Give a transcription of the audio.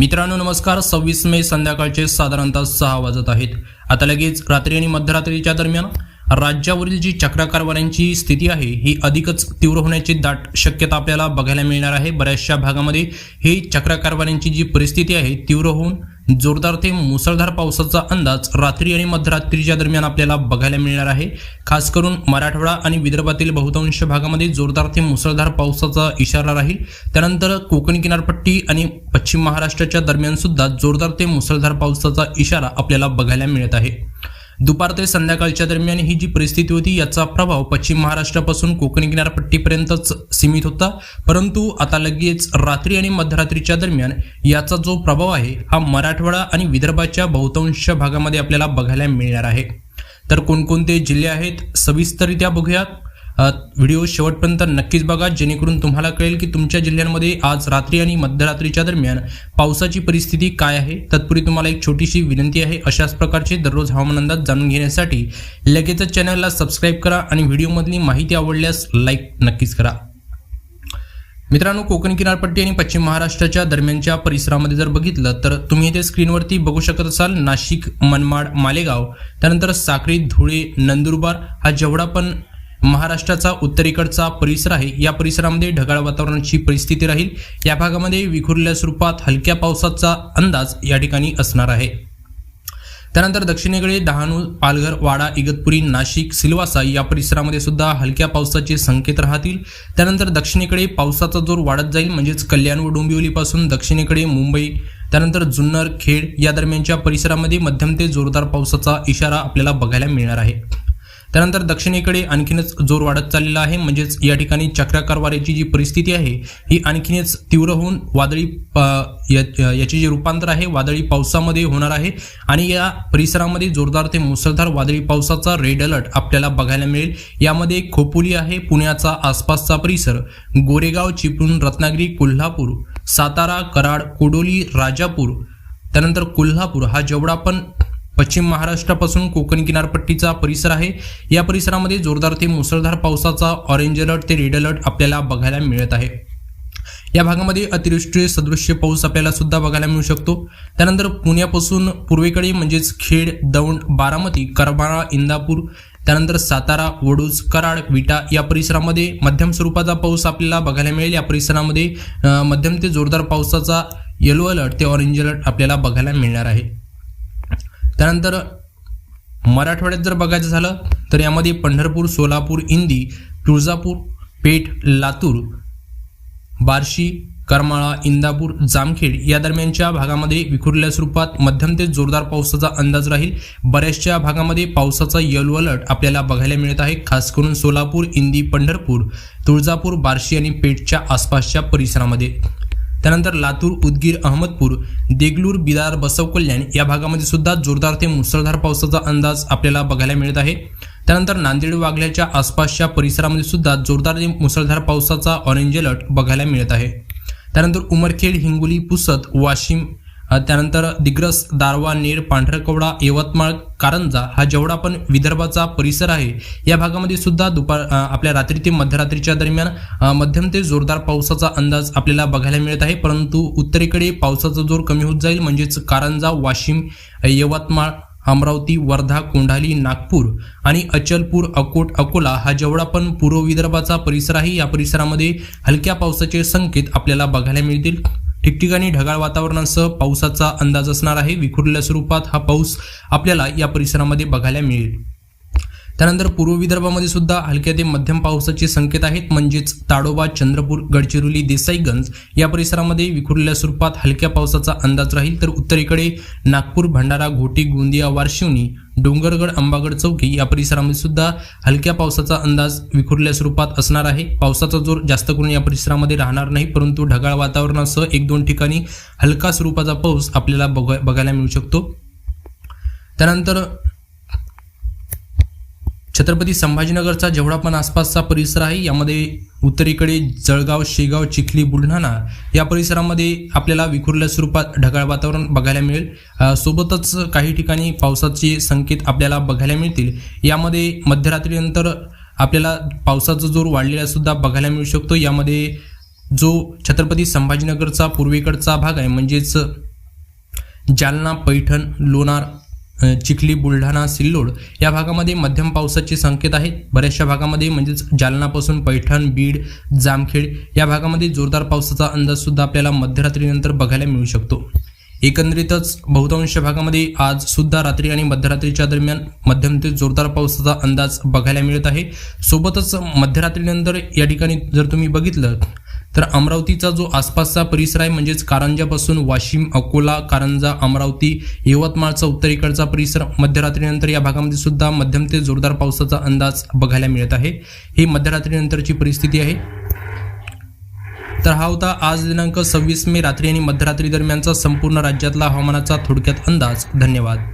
मित्रांनो नमस्कार. सव्वीस मे संध्याकाळचे साधारणतः सहा वाजत आहेत. आता लगेच रात्री आणि मध्यरात्रीच्या दरम्यान राज्यावरील जी चक्राकारवाऱ्यांची स्थिती आहे ही अधिकच तीव्र होण्याची दाट शक्यता आपल्याला बघायला मिळणार आहे. बऱ्याचशा भागामध्ये ही चक्राकारवाऱ्यांची जी परिस्थिती आहे तीव्र होऊन जोरदार ते मुसळधार पावसाचा अंदाज रात्री आणि मध्यरात्रीच्या दरम्यान आपल्याला बघायला मिळणार आहे. खास करून मराठवाडा आणि विदर्भातील बहुतांश भागामध्ये जोरदार ते मुसळधार पावसाचा इशारा राहील. त्यानंतर कोकण किनारपट्टी आणि पश्चिम महाराष्ट्राच्या दरम्यान सुद्धा जोरदार ते मुसळधार पावसाचा इशारा आपल्याला बघायला मिळत आहे. दुपार ते संध्याकाळच्या दरम्यान ही जी परिस्थिती होती याचा प्रभाव पश्चिम महाराष्ट्रापासून कोकणी किनारपट्टीपर्यंतच सीमित होता. परंतु आता लगेच रात्री आणि मध्यरात्रीच्या दरम्यान याचा जो प्रभाव आहे हा मराठवाडा आणि विदर्भाच्या बहुतांश भागामध्ये आपल्याला बघायला मिळणार आहे. तर कोणकोणते जिल्हे आहेत सविस्तररित्या बघूयात. व्हिडिओ शेवटपर्यंत नक्कीच बघा जेणेकरून तुम्हाला कळेल की तुमच्या जिल्ह्यांमध्ये आज रात्री आणि मध्यरात्रीच्या दरम्यान पावसाची परिस्थिती काय आहे. तत्पूर्वी तुम्हाला एक छोटीशी विनंती आहे अशाच प्रकारचे दररोज हवामान अंदाज जाणून घेण्यासाठी लगेचच चॅनलला सबस्क्राईब करा आणि व्हिडिओमधली माहिती आवडल्यास लाईक नक्कीच करा. मित्रांनो कोकण किनारपट्टी आणि पश्चिम महाराष्ट्राच्या दरम्यानच्या परिसरामध्ये जर बघितलं तर तुम्ही इथे स्क्रीनवरती बघू शकत असाल नाशिक मनमाड मालेगाव त्यानंतर साक्री धुळे नंदुरबार हा जेवढा पण महाराष्ट्राचा उत्तरेकडचा परिसर आहे. या परिसरामध्ये ढगाळ वातावरणाची परिस्थिती राहील. या भागामध्ये विखुरल्या स्वरूपात हलक्या पावसाचा अंदाज या ठिकाणी असणार आहे. त्यानंतर दक्षिणेकडे डहाणू पालघर वाडा इगतपुरी नाशिक सिलवासा या परिसरामध्ये सुद्धा हलक्या पावसाचे संकेत राहतील. त्यानंतर दक्षिणेकडे पावसाचा जोर वाढत जाईल म्हणजेच कल्याण व डोंबिवलीपासून दक्षिणेकडे मुंबई त्यानंतर जुन्नर खेड या दरम्यानच्या परिसरामध्ये मध्यम ते जोरदार पावसाचा इशारा आपल्याला बघायला मिळणार आहे. त्यानंतर दक्षिणेकडे आणखीनच जोर वाढत चाललेला आहे. म्हणजेच या ठिकाणी चक्राकार वाऱ्याची जी परिस्थिती आहे ही आणखीनच तीव्र होऊन वादळी प- याचे जे रूपांतर आहे वादळी पावसामध्ये होणार आहे. आणि या परिसरामध्ये जोरदार ते मुसळधार वादळी पावसाचा रेड अलर्ट आपल्याला बघायला मिळेल. यामध्ये खोपोली आहे पुण्याचा आसपासचा परिसर गोरेगाव चिपळूण रत्नागिरी कोल्हापूर सातारा कराड कोडोली राजापूर त्यानंतर कोल्हापूर हा जेवढा पण पश्चिम महाराष्ट्रापासून कोकण किनारपट्टीचा परिसर आहे. या परिसरामध्ये जोरदार ते मुसळधार पावसाचा ऑरेंज अलर्ट ते रेड अलर्ट आपल्याला बघायला मिळत आहे. या भागामध्ये अतिवृष्टी सदृश्य पाऊस आपल्याला सुद्धा बघायला मिळू शकतो. त्यानंतर पुण्यापासून पूर्वेकडे म्हणजेच खेड दौंड बारामती करमाळा इंदापूर त्यानंतर सातारा वडूज कराड विटा या परिसरामध्ये मध्यम स्वरूपाचा पाऊस आपल्याला बघायला मिळेल. या परिसरामध्ये मध्यम ते जोरदार पावसाचा येलो अलर्ट ते ऑरेंज अलर्ट आपल्याला बघायला मिळणार आहे. त्यानंतर मराठवाड्यात जर बघायचं झालं तर यामध्ये पंढरपूर सोलापूर इंदी तुळजापूर पेठ लातूर बार्शी करमाळा इंदापूर जामखेड या दरम्यानच्या भागामध्ये विखुरल्या स्वरूपात मध्यम ते जोरदार पावसाचा अंदाज राहील. बऱ्याचशा भागामध्ये पावसाचा येलो अलर्ट आपल्याला बघायला मिळत आहे. खास करून सोलापूर इंदी पंढरपूर तुळजापूर बार्शी आणि पेठच्या आसपासच्या परिसरामध्ये. त्यानंतर लातूर उदगीर अहमदपूर देगलूर बिदार बसव कल्याण या भागामध्ये सुद्धा जोरदार ते मुसळधार पावसाचा अंदाज आपल्याला बघायला मिळत आहे. त्यानंतर नांदेड वाघल्याच्या आसपासच्या परिसरामध्ये सुद्धा जोरदार ते मुसळधार पावसाचा ऑरेंज अलर्ट बघायला मिळत आहे. त्यानंतर उमरखेड हिंगोली पुसद वाशिम त्यानंतर दिग्रस दारवा नेर पांढरकवडा यवतमाळ कारंजा हा जेवढा पण विदर्भाचा परिसर आहे या भागामध्ये सुद्धा दुपार आपल्या रात्री ते मध्यरात्रीच्या दरम्यान मध्यम ते जोरदार पावसाचा अंदाज आपल्याला बघायला मिळत आहे. परंतु उत्तरेकडे पावसाचा जोर कमी होत जाईल म्हणजेच कारंजा वाशिम यवतमाळ अमरावती वर्धा कोंढाली नागपूर आणि अचलपूर अकोट अकोला हा जेवढा पण पूर्व विदर्भाचा परिसर आहे या परिसरामध्ये हलक्या पावसाचे संकेत आपल्याला बघायला मिळतील. ठिकठिकाणी ढगाळ वातावरणासह पावसाचा अंदाज असणार आहे. विखुरलेल्या स्वरूपात हा पाऊस आपल्याला या परिसरामध्ये बघायला मिळेल. त्यानंतर पूर्व विदर्भामध्ये सुद्धा हलक्या ते मध्यम पावसाचे संकेत आहेत. म्हणजेच ताडोबा चंद्रपूर गडचिरोली देसाईगंज या परिसरामध्ये विखुरलेल्या स्वरूपात हलक्या पावसाचा अंदाज राहील. तर उत्तरेकडे नागपूर भंडारा घोटी गोंदिया वारशिवनी डोंगरगड अंबागड चौकी या परिसरामध्ये सुद्धा हलक्या पावसाचा अंदाज विखुरलेल्या स्वरूपात असणार आहे. पावसाचा जोर जास्त करून या परिसरामध्ये राहणार नाही परंतु ढगाळ वातावरणासह एक दोन ठिकाणी हलका स्वरूपाचा पाऊस आपल्याला बघ बघायला मिळू शकतो. त्यानंतर छत्रपती संभाजीनगरचा जेवढा पण आसपासचा परिसर आहे यामध्ये उत्तरेकडे जळगाव शेगाव चिखली बुलढाणा या परिसरामध्ये आपल्याला विखुरल्या स्वरूपात ढगाळ वातावरण बघायला मिळेल. सोबतच काही ठिकाणी पावसाचे संकेत आपल्याला बघायला मिळतील. यामध्ये मध्यरात्रीनंतर आपल्याला पावसाचा जोर वाढलेला सुद्धा बघायला मिळू शकतो. यामध्ये जो छत्रपती संभाजीनगरचा पूर्वेकडचा भाग आहे म्हणजेच जालना पैठण लोणार चिखली बुलढाणा सिल्लोड या भागामध्ये मध्यम पावसाचे संकेत आहेत. बऱ्याचशा भागामध्ये म्हणजेच जालनापासून पैठण बीड जामखेड या भागामध्ये जोरदार पावसाचा अंदाजसुद्धा आपल्याला मध्यरात्रीनंतर बघायला मिळू शकतो. एकंदरीतच बहुतांश भागामध्ये आज सुद्धा रात्री आणि मध्यरात्रीच्या दरम्यान मध्यम ते जोरदार पावसाचा अंदाज बघायला मिळत आहे. सोबतच मध्यरात्रीनंतर या ठिकाणी जर तुम्ही बघितलं तर अमरावतीचा जो आसपासचा परिसर आहे म्हणजेच कारंजापासून वाशिम अकोला कारंजा अमरावती यवतमाळचा उत्तरेकडचा परिसर मध्यरात्रीनंतर या भागामध्ये सुद्धा मध्यम ते जोरदार पावसाचा अंदाज बघायला मिळत आहे. ही मध्यरात्रीनंतरची परिस्थिती आहे. तर हा होता आज दिनांक सव्वीस मे रात्री आणि मध्यरात्री दरम्यानचा संपूर्ण राज्यातला हवामानाचा थोडक्यात अंदाज. धन्यवाद.